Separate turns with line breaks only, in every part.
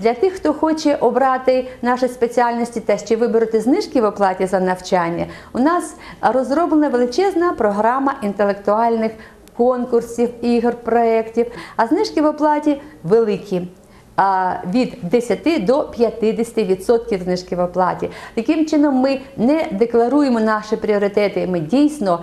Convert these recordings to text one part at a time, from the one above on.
Для тих, хто хоче обрати наші спеціальності та ще вибороти знижки в оплаті за навчання, у нас розроблена величезна програма інтелектуальних конкурсів, ігор, проєктів, а знижки в оплаті великі. Від 10 до 50% знижки в оплаті. Таким чином, ми не декларуємо наші пріоритети. Ми дійсно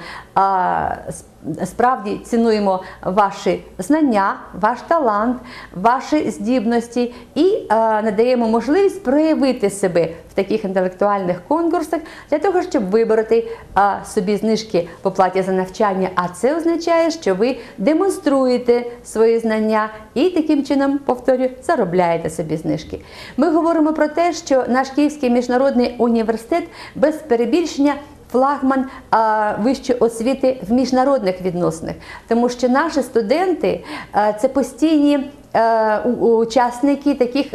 справді цінуємо ваші знання, ваш талант, ваші здібності і а, надаємо можливість проявити себе в таких інтелектуальних конкурсах для того, щоб вибороти а, собі знижки в оплаті за навчання. А це означає, що ви демонструєте свої знання і таким чином, повторюю, заробляєте собі знижки. Ми говоримо про те, що наш Київський міжнародний університет без перебільшення. Флагман вищої освіти в міжнародних відносинах, тому що наші студенти це постійні учасники таких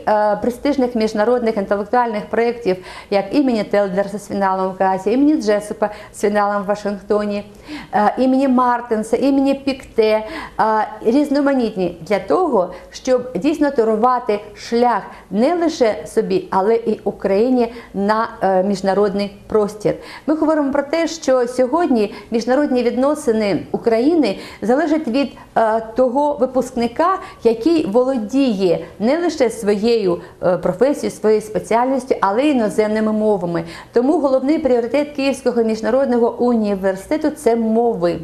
престижних міжнародних інтелектуальних проєктів, як імені Телдерса з фіналом в Касі, імені Джесупа з фіналом в Вашингтоні, імені Мартинса, імені Пікте, е, різноманітні для того, щоб дійсно торувати шлях не лише собі, але і Україні на е, міжнародний простір. Ми говоримо про те, що сьогодні міжнародні відносини України залежать від е, того випускника, який володіє не лише своєю е, професією, своєю спеціальністю, але й іноземними мовами. Тому головний пріоритет Київського міжнародного університету це мови.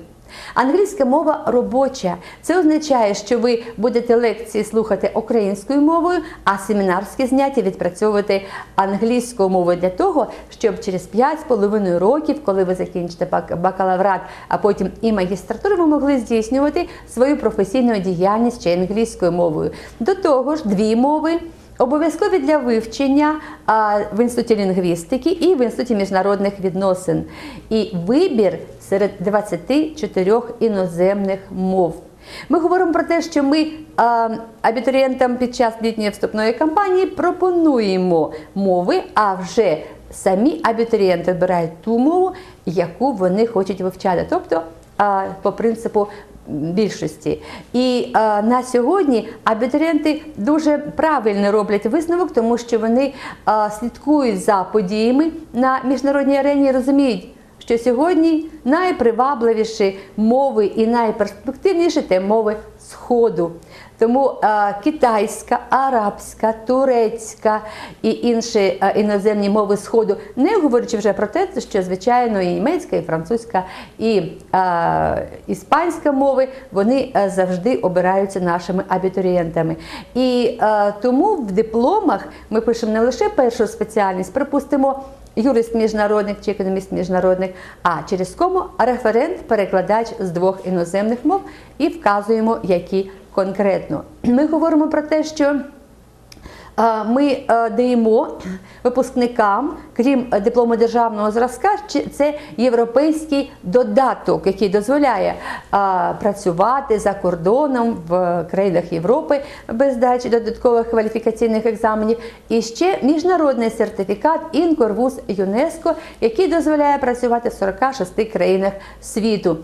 Англійська мова робоча. Це означає, що ви будете лекції слухати українською мовою, а семінарські заняття відпрацьовувати англійською мовою для того, щоб через 5,5 років, коли ви закінчите бак- бакалаврат, а потім і магістратуру, ви могли здійснювати свою професійну діяльність ще англійською мовою. До того ж, дві мови. Обов'язкові для вивчення в інституті лінгвістики і в інституті міжнародних відносин. І вибір серед 24 іноземних мов. Ми говоримо про те, що ми абітурієнтам під час літньої вступної кампанії пропонуємо мови, а вже самі абітурієнти обирають ту мову, яку вони хочуть вивчати. Тобто по принципу більшості. І а, на сьогодні абітурієнти дуже правильно роблять висновок, тому що вони а, слідкують за подіями на міжнародній арені розуміють, що сьогодні найпривабливіші мови і найперспективніші це мови Сходу. Тому е, китайська, арабська, турецька і інші е, іноземні мови Сходу, не говорячи вже про те, що звичайно і німецька, і французька, і е, іспанська мови, вони завжди обираються нашими абітурієнтами. І е, тому в дипломах ми пишемо не лише першу спеціальність, припустимо. Юрист міжнародник чи економіст міжнародник, а через кому референт-перекладач з двох іноземних мов і вказуємо, які конкретно. Ми говоримо про те, що ми е, даємо випускникам, крім е, диплому державного зразка, це європейський додаток, який дозволяє е, працювати за кордоном в країнах Європи без здачі додаткових кваліфікаційних екзаменів. І ще міжнародний сертифікат Інкорвуз ЮНЕСКО, який дозволяє працювати в 46 країнах світу.